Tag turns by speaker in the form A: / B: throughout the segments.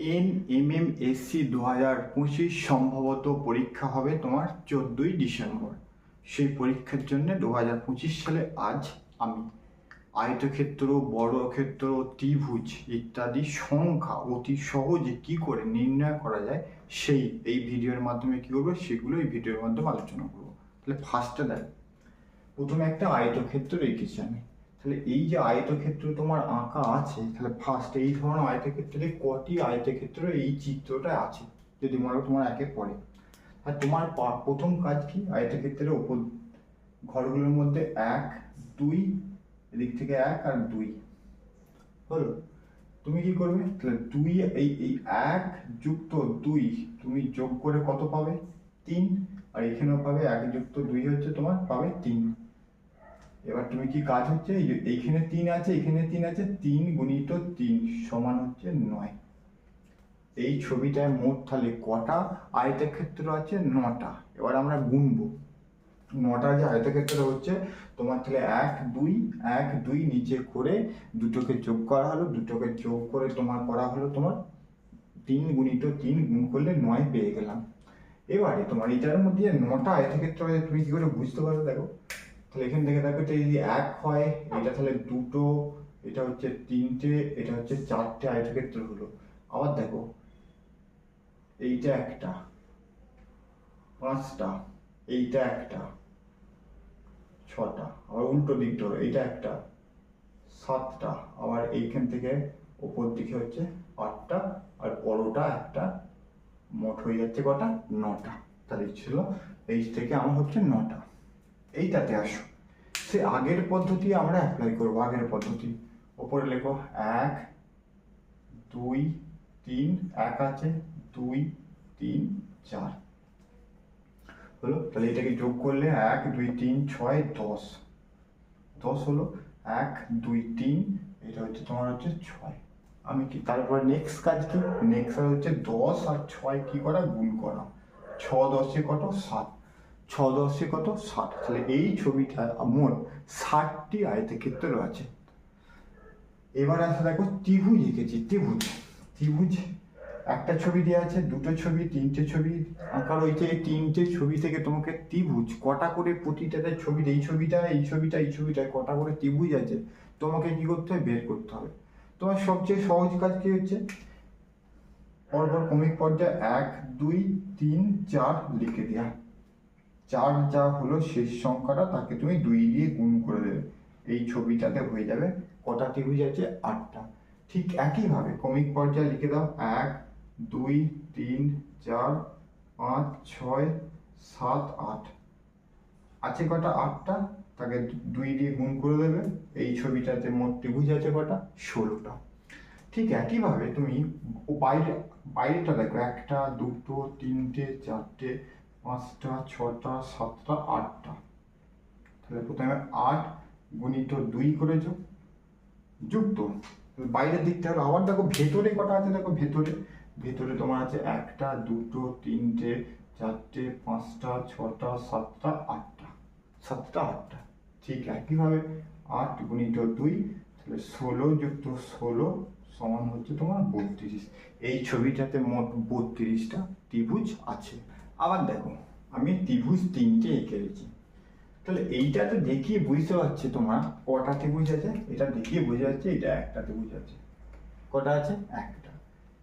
A: N M M SC দু হাজার পঁচিশ সম্ভবত পরীক্ষা হবে তোমার চোদ্দোই ডিসেম্বর। সেই পরীক্ষার জন্য দু হাজার পঁচিশ সালে আজ আমি। আয়তক্ষেত্র, বর্গক্ষেত্র, ত্রিভুজ ইত্যাদি সংখ্যা অতি সহজে কি করে নির্ণয় করা যায় সেই, এই ভিডিওর মাধ্যমে কি করব? সেগুলো এই ভিডিওর মাধ্যমে আলোচনা করব। তাহলে ফার্স্টে দেখ। প্রথমে একটা আয়তক্ষেত্র রেখেছি আমি। তাহলে এই যে আয়তক্ষেত্র তোমার আঁকা আছে, তাহলে ফার্স্ট এই ধরনের আয়তক্ষেত্রে কটি আয়তক্ষেত্র এই চিত্রটা আছে? যদি মনে তোমার একে পড়ে আর তোমার প্রথম কাজ কি? আয়তক্ষেত্রের ওপর, ঘরগুলোর মধ্যে এক, দুই, এদিক থেকে এক আর দুই। হলো? তুমি কি করবে? তাহলে দুই এই এই এক যুক্ত দুই, তুমি যোগ করে কত পাবে? তিন। আর এখানেও পাবে এক যুক্ত দুই হচ্ছে তোমার, পাবে তিন। এবার তুমি কি কাজ হচ্ছে? এইখানে তিন আছে, এখানে তিন আছে, তিন গুণিত তিন সমান হচ্ছে নয়। এই ছবিটায় মোট তাহলে কটা আয়তক্ষেত্র আছে? নটা। এবার আমরা গুনবো। নটা যে আয়তক্ষেত্র হচ্ছে, তোমার তাহলে এক, দুই এক, দুই নিচে করে দুটোকে যোগ করা হলো, দুটোকে যোগ করে তোমার করা হলো তোমার তিন গুণিত তিন গুণ করলে নয় পেয়ে গেলাম। এবারে তোমার এটার মধ্যে নটা আয়তক্ষেত্র আছে, তুমি কি করে বুঝতে পারো দেখো? তাহলে এখান থেকে দেখো এটা যদি এক হয়, এটা তাহলে দুটো, এটা হচ্ছে তিনটে, এটা হচ্ছে চারটে আয়তক্ষেত্র হলো আবার দেখো, এইটা একটা, পাঁচটা, এইটা একটা, ছটা, আবার উল্টো দিকটা হলো এইটা একটা, সাতটা, আবার এইখান থেকে ওপর দিকে হচ্ছে আটটা, আর বড়টা একটা, মোট হয়ে যাচ্ছে কটা? নটা। তাহলে ছিল, এই থেকে আমার হচ্ছে নটা। এইটাতে আসো। সে আগের পদ্ধতি আমরা অ্যাপ্লাই করব, আগের পদ্ধতি। ওপরে লেখো এক, দুই, তিন, এক আছে, দুই, তিন, চার। হলো? তাহলে এটাকে যোগ করলে এক, দুই, তিন, ছয়, দশ। দশ হলো এক, দুই, তিন, এটা হচ্ছে তোমার হচ্ছে ছয়। আমি কি তারপর নেক্সট কাজ কি? নেক্সট হচ্ছে দশ আর ছয় কি করা? গুণ করা। ছ দশে কত? সাত। ছ দশে কত? ষাট তাহলে এই ছবিটা মোট ষাটটি আয়তক্ষেত্র আছে এবার আসে দেখো, ত্রিভুজ এঁকেছি, ত্রিভুজ। ত্রিভুজ, একটা ছবি দেওয়া আছে, দুটো ছবি, তিনটে ছবি। আঁকার হয়েছে এই তিনটে ছবি থেকে তোমাকে ত্রিভুজ, কটা করে প্রতিটাতে ছবি, এই ছবিটা এই ছবিটা এই ছবিটা কটা করে ত্রিভুজ আছে, তোমাকে কি করতে হবে? বের করতে হবে। তোমার সবচেয়ে সহজ কাজ কি হচ্ছে? পরপর ক্রমিক পর্যায়ে এক, দুই, তিন, চার লিখে দেওয়া চার যা হলো শেষ সংখ্যাটা তাকে তুমি দুই দিয়ে গুণ করে দেবে। এই ছবিটাতে হয়ে যাবে কটা ত্রিভুজ আছে? আটটা। ঠিক একইভাবে ক্রমিক পর্যায়ে লিখে দাও। এক, দুই, তিন, চার, পাঁচ, ছয়, সাত, আট। আছে কটা? আটটা। তাকে দুই দিয়ে গুণ করে দেবে। এই ছবিটাতে মোট ত্রিভুজ আছে কটা? ষোলোটা। ঠিক একইভাবে তুমি বাইরে, বাইরেটা দেখো। একটা, দুটো, তিনটে, চারটে পাঁচটা, ছটা, সাতটা, আটটা। তাহলে প্রথমে আট গুণিত দুই করেছ, যুক্ত। বাইরের দিকটা হলো আবার দেখো ভেতরে কটা আছে, দেখো ভেতরে। ভেতরে তোমার আছে একটা, দুটো, তিনটে, চারটে, পাঁচটা, ছটা, সাতটা, আটটা। সাতটা, আটটা। ঠিক একইভাবে আট গুণিত দুই, তাহলে ষোলো যুক্ত ষোলো সমান হচ্ছে তোমার বত্রিশ। এই ছবিটাতে মোট বত্রিশটা ত্রিভুজ আছে। আবার দেখো, আমি ত্রিভুজ তিনটে এঁকে রেখেছি। তাহলে এইটাতে দেখিয়ে বুঝতে পারছি তোমার, কটা ত্রিভুজ আছে? এটা দেখিয়ে বোঝা যাচ্ছে, এটা একটা ত্রিভুজ আছে। কটা আছে? একটা।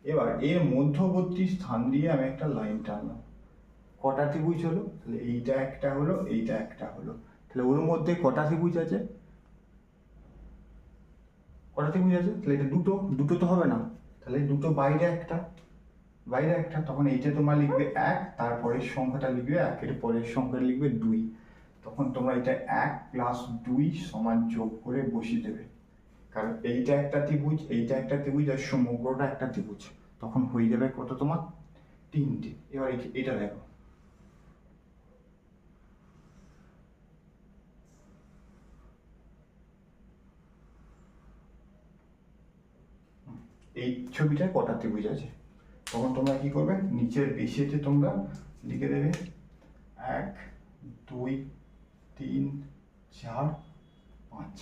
A: এবার এর মধ্যবর্তী স্থান দিয়ে আমি একটা লাইন টানলাম। কটা ত্রিভুজ হলো? তাহলে এইটা একটা হলো, এইটা একটা হলো। তাহলে ওর মধ্যে কটা ত্রিভুজ আছে? কটা ত্রিভুজ আছে? তাহলে এটা দুটো দুটো তো হবে না। তাহলে দুটো বাইরে একটা। বাইরে একটা, তখন এইটা তোমার লিখবে এক, তারপরের সংখ্যাটা লিখবে এক একের পরের সংখ্যাটা লিখবে দুই। তখন তোমরা এটা এক প্লাস দুই সমান যোগ করে বসিয়ে দেবে। কারণ এইটা একটা ত্রিভুজ, এইটা একটা ত্রিভুজ আর সমগ্রটা একটা ত্রিভুজ। তখন হয়ে যাবে কত তোমার? তিনটে। এবার এটা দেখো। এই ছবিটায় কটা ত্রিভুজ আছে? তখন তোমরা কি করবে? নিচের বেশিতে তোমরা লিখে দেবে এক, দুই, তিন, চার, পাঁচ।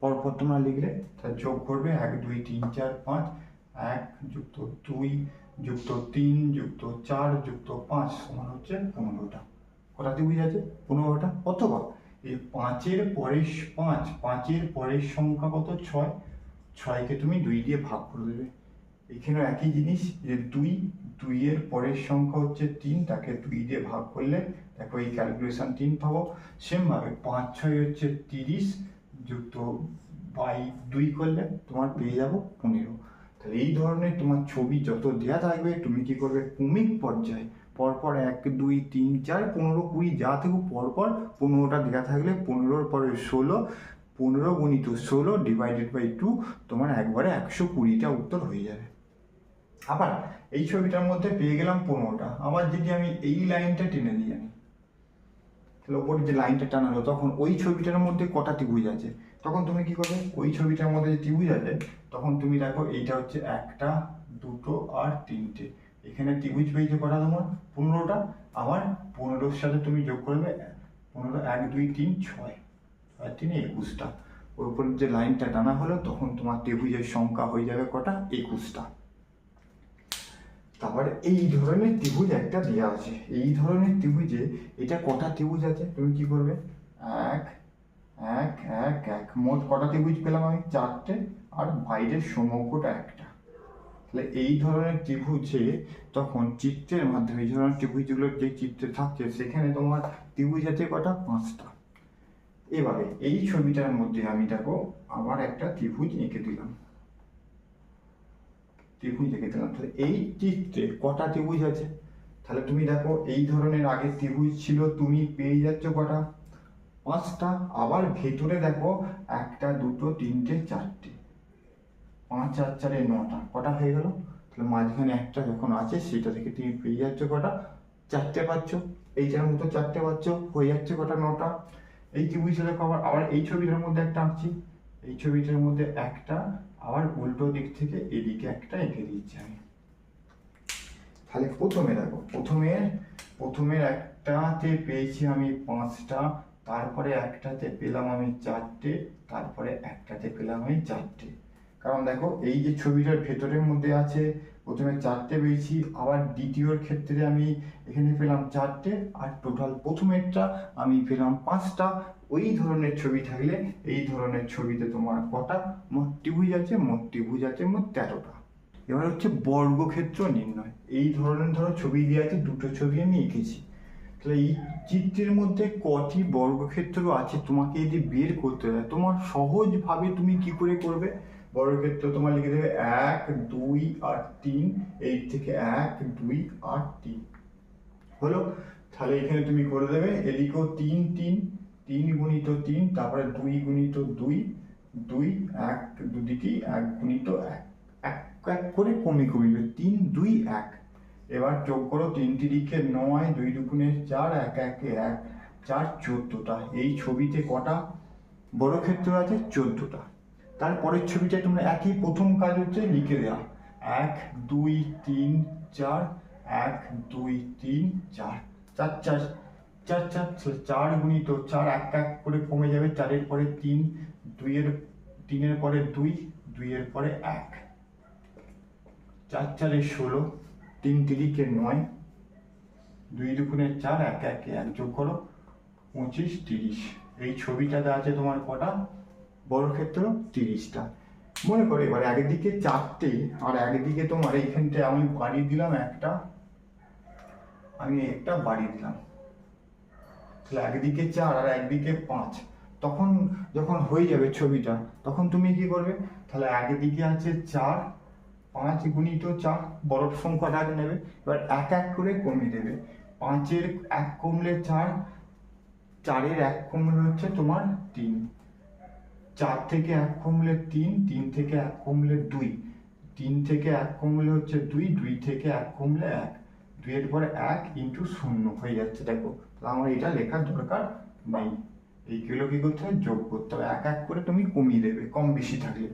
A: পরপর তোমরা লিখলে, তা যোগ করবে এক, দুই, তিন, চার, পাঁচ। এক যুক্ত দুই, যুক্ত তিন, যুক্ত চার, যুক্ত পাঁচ সমান হচ্ছে পনেরোটা। কটা ত্রিভুজ আছে পনেরোটা অথবা এই পাঁচের পরের পাঁচ, পাঁচের পরের সংখ্যা কত? ছয়। ছয়কে তুমি দুই দিয়ে ভাগ করে দেবে। এখানেও একই জিনিস যে দুই, দুইয়ের পরের সংখ্যা হচ্ছে তিন, তাকে দুই দিয়ে ভাগ করলে, দেখো এই ক্যালকুলেশন তিন পাবো। সেমভাবে পাঁচ, ছয় হচ্ছে তিরিশ, যুক্ত বাই দুই করলে তোমার পেয়ে যাব পনেরো। তাহলে এই ধরনের তোমার ছবি যত দেওয়া থাকবে, তুমি কি করবে? ক্রমিক পর্যায়ে। পরপর এক, দুই, তিন, চার, পনেরো, কুড়ি, যা থেকে পরপর পনেরোটা দেওয়া থাকলে পনেরোর পরে ষোলো, পনেরো গুণিত ষোলো ডিভাইডেড বাই টু তোমার একবারে একশো কুড়িটা উত্তর হয়ে যাবে। আবার এই ছবিটার মধ্যে পেয়ে গেলাম পনেরোটা। আবার যদি আমি এই লাইনটা টেনে দিই আমি, তাহলে ওপরে যে লাইনটা টানা টানালো তখন ওই ছবিটার মধ্যে কটা ত্রিভুজ আছে? তখন তুমি কি করবে? ওই ছবিটার মধ্যে যে ত্রিভুজ আছে, তখন তুমি দেখো এইটা হচ্ছে একটা, দুটো আর তিনটে। এখানে ত্রিভুজ পেয়েছে কটা তোমার? পনেরোটা। আবার পনেরোর সাথে তুমি যোগ করবে পনেরো, এক, দুই, তিন, ছয় আর তিনে, একুশটা। ওর উপরে যে লাইনটা টানা হলো, তখন তোমার ত্রিভুজের সংখ্যা হয়ে যাবে কটা? একুশটা। তারপরে এই ধরনের ত্রিভুজ একটা দেওয়া আছে। এই ধরনের ত্রিভুজে এটা কটা ত্রিভুজ আছে? তুমি কি করবে? এক এক এক এক। মোট কটা ত্রিভুজ পেলাম আমি? চারটে আর বাইরের সমগ্রটা একটা। তাহলে এই ধরনের ত্রিভুজে তখন চিত্রের মাধ্যমে, এই ধরনের ত্রিভুজগুলোর যে চিত্রে থাকছে, সেখানে তোমার ত্রিভুজ আছে কটা? পাঁচটা। এবারে এই ছবিটার মধ্যে আমি দেখো, আবার একটা ত্রিভুজ এঁকে দিলাম। ত্রিভুজ দিলাম তাহলে এই চিত্রে কটা ত্রিভুজ আছে? তাহলে তুমি দেখো, এই ধরনের আগে ত্রিভুজ ছিল, তুমি পেয়ে যাচ্ছ কটা? পাঁচটা। আবার ভেতরে দেখো, একটা, দুটো, তিনটে, চারটে। পাঁচ আর চারে নটা। কটা হয়ে গেল? তাহলে মাঝখানে একটা যখন আছে, সেটা থেকে তুমি পেয়ে যাচ্ছ কটা? চারটে পাচ্ছ। এইটার মতো চারটে পাচ্ছ, হয়ে যাচ্ছে কটা? নটা। এই ত্রিভুজটা দেখো আবার আবার এই ছবিটার মধ্যে একটা আঁকছি। এই ছবিটার মধ্যে একটা আবার উল্টো দিক থেকে এদিকে একটা এঁকে দিচ্ছি আমি। তাহলে প্রথমে দেখো, প্রথমে প্রথমে একটাতে পেয়েছি আমি পাঁচটা, তারপরে একটাতে পেলাম আমি চারটে, তারপরে একটাতে পেলাম আমি চারটে। কারণ দেখো, এই যে ছবিটার ভেতরের মধ্যে আছে, প্রথমে চারটে পেয়েছি, আবার দ্বিতীয়র ক্ষেত্রে আমি এখানে পেলাম চারটে, আর টোটাল প্রথমেরটা আমি পেলাম পাঁচটা ওই ধরনের ছবি থাকলে এই ধরনের ছবিতে তোমার কটা? মোট ত্রিভুজ আছে, মোট ত্রিভুজ আছে, মোট তেরোটা। এবার হচ্ছে বর্গক্ষেত্র নির্ণয়। এই ধরনের ধরো ছবি দিয়ে আছে, দুটো ছবি আমি এঁকেছি। তাহলে এই চিত্রের মধ্যে কটি বর্গক্ষেত্র আছে তোমাকে যদি বের করতে হয়, তোমার সহজভাবে তুমি কি করে করবে? বর্গক্ষেত্র তোমার লিখে দেবে এক, দুই, আর তিন এই থেকে এক, দুই, আর তিন। হলো? তাহলে এখানে তুমি করে দেবে, এদিকেও তিন তিন তিন গুণিত তিন, তারপরে দুই গুণিত দুই দুই এক দুদিকেই এক গুণিত এক। এক এক করে কমে কমিবে তিন, দুই, এক। এবার যোগ করো তিন তিরিখে নয়, দুই দুগুণে চার, এক, একে, এক, চার, চোদ্দটা। এই ছবিতে কটা বড় ক্ষেত্র আছে? চোদ্দটা। তারপরের ছবিটা তোমরা একই প্রথম কাজ হচ্ছে লিখে দেওয়া এক, দুই, তিন, চার, এক, দুই, তিন, চার। চার চার চার চার চার গুণিত চার, এক এক করে কমে যাবে চারের পরে তিন, দুইয়ের, তিনের পরে দুই, দুইয়ের পরে এক। চার চারে ষোলো, তিন তিরিকে নয়, দুই দুগুণে চার, এক একে এক যোগ করো, পঁচিশ, তিরিশ। এই ছবিটাতে আছে তোমার কটা? বড় ক্ষেত্র তিরিশটা। মনে করো এবার একদিকে চারটে, আর একদিকে তোমার এইখানটায় আমি বাড়ি দিলাম একটা, আমি একটা বাড়ি দিলাম। তাহলে একদিকে চার আর একদিকে পাঁচ। তখন যখন হয়ে যাবে ছবিটা, তখন তুমি কি করবে? তাহলে একদিকে আছে চার, পাঁচ গুণিত চার বড় সংখ্যাটা আগে নেবে। এবার এক এক করে কমিয়ে দেবে। পাঁচের এক কমলে চার, চারের এক কমলে হচ্ছে তোমার তিন। চার থেকে এক কমলে তিন তিন থেকে এক কমলে দুই। তিন থেকে এক কমলে হচ্ছে দুই দুই থেকে এক কমলে এক। দুইয়ের পরে এক ইন্টু শূন্য হয়ে যাচ্ছে, দেখো। আমার এটা লেখার দরকার নেই। এইগুলো কি করতে হবে যোগ করতে হবে। এক এক করে তুমি কমিয়ে দেবে, কম বেশি থাকলে।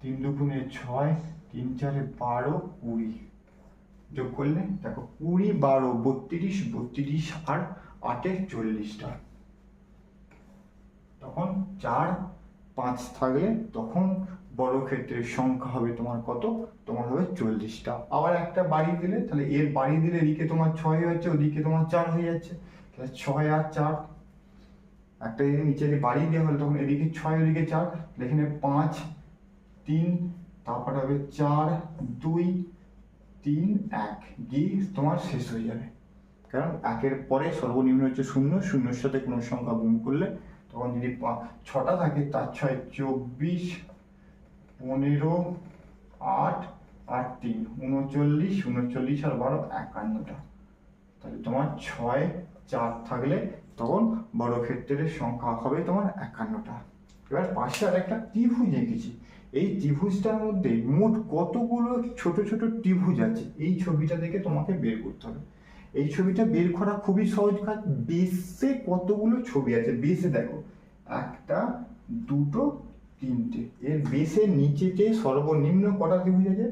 A: তিন দুগুণে ছয়, তিন চারে বারো, কুড়ি। যোগ করলে, দেখো, কুড়ি, বারো, বত্রিশ বত্রিশ আর আটে চল্লিশটা। তখন চার, পাঁচ থাকলে তখন বর্গক্ষেত্রের সংখ্যা হবে তোমার কত? তোমার হবে চল্লিশটা। আবার একটা বাড়ি দিলে, তাহলে এর বাড়ি দিলে এদিকে তোমার ছয় হচ্ছে ওদিকে তোমার চার হয়ে যাচ্ছে। ছয় আর চার। একটা যদি নিচে যে বাড়ি দেওয়া হলো, তখন এদিকে ছয়, ওদিকে চার। এখানে পাঁচ, তিন, তারপরে হবে চার, দুই, তিন, এক। গিয়ে তোমার শেষ হয়ে যাবে। কারণ একের পরে সর্বনিম্ন হচ্ছে শূন্য, শূন্যর সাথে কোনো সংখ্যা গুণ করলে তখন যদি ছটা থাকে, তার ছয় চব্বিশ, পনেরো, আট আর তিন। উনচল্লিশ উনচল্লিশ আর বারো, একান্নটা। তাহলে তোমার ছয় চার থাকলে তখন বড় ক্ষেত্রের সংখ্যা হবে তোমার একান্নটা। এবার পাশে আর একটা ত্রিভুজ এঁকেছি। এই ত্রিভুজটার মধ্যে মোট কতগুলো ছোট ছোট ত্রিভুজ আছে? এই ছবিটা দেখে তোমাকে বের করতে হবে। এই ছবিটা বের করা খুবই সহজ কাজ। বেসে কতগুলো ছবি আছে? বেসে দেখো, একটা, দুটো, তিনটে। এর বেসের নিচেতে সর্বনিম্ন কটা ত্রিভুজ আছে?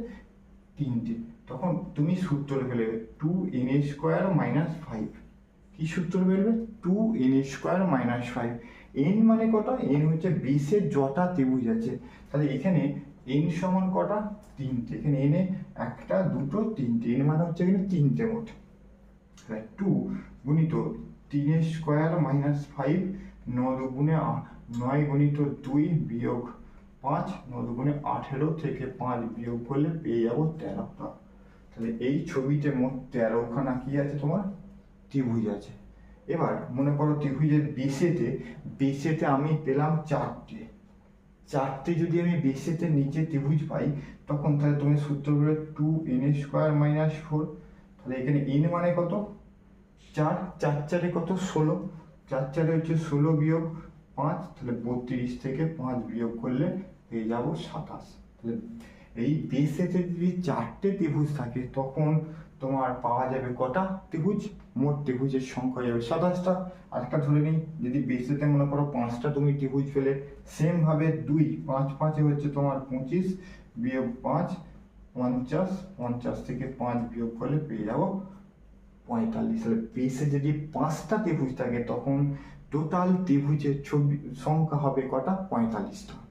A: তিনটে। তখন তুমি সূত্র ফেলে two N square minus five কি সূত্র বেরবে? Two N square minus five N মানে কটা? এন হচ্ছে বিশের যটা ত্রিভুজ আছে। তাহলে এখানে এন সমান কটা? তিনটে। এখানে এনে একটা, দুটো, তিনটে। এন মানে হচ্ছে এখানে তিনটে মোট। টু গুণিত তিন স্কোয়ার মাইনাস ফাইভ ন দুগুণে নয় গুণিত দুই বিয়োগ পাঁচ, ন দুগুণে আঠেরো থেকে পাঁচ বিয়োগ করলে পেয়ে যাব তেরোটা। তাহলে এই ছবিতে মোট তেরোখানা কি আছে তোমার? ত্রিভুজ আছে। এবার মনে করো ত্রিভুজের বেসেতে বেসেতে আমি পেলাম চারটে। চারটে যদি আমি বেসেতে নিচে ত্রিভুজ পাই, তখন তাহলে তুমি সূত্র বলে two N square minus four তাহলে এখানে এন মানে কত? চার। চার চারে কত? ষোলো। চার চারে হচ্ছে ষোলো বিয়োগ পাঁচ। তাহলে বত্রিশ থেকে পাঁচ বিয়োগ করলে পেয়ে যাব সাতাশ। তাহলে এই বেসেতে যদি চারটে ত্রিভুজ থাকে, তখন তোমার পাওয়া যাবে কটা? ত্রিভুজ। মোট ত্রিভুজের সংখ্যা যাবে সাতাশটা। আরেকটা ধরে নিই, যদি বেসেতে মনে করো পাঁচটা তুমি ত্রিভুজ পেলে সেম ভাবে দুই, পাঁচ, পাঁচে হচ্ছে তোমার পঁচিশ, বিয়োগ পাঁচ, পঞ্চাশ পঞ্চাশ থেকে পাঁচ বিয়োগ করলে পেয়ে যাব পঁয়তাল্লিশ। তাহলে বেসে যদি পাঁচটা ত্রিভুজ থাকে, তখন টোটাল ত্রিভুজের ছবি, সংখ্যা হবে কটা? পঁয়তাল্লিশটা।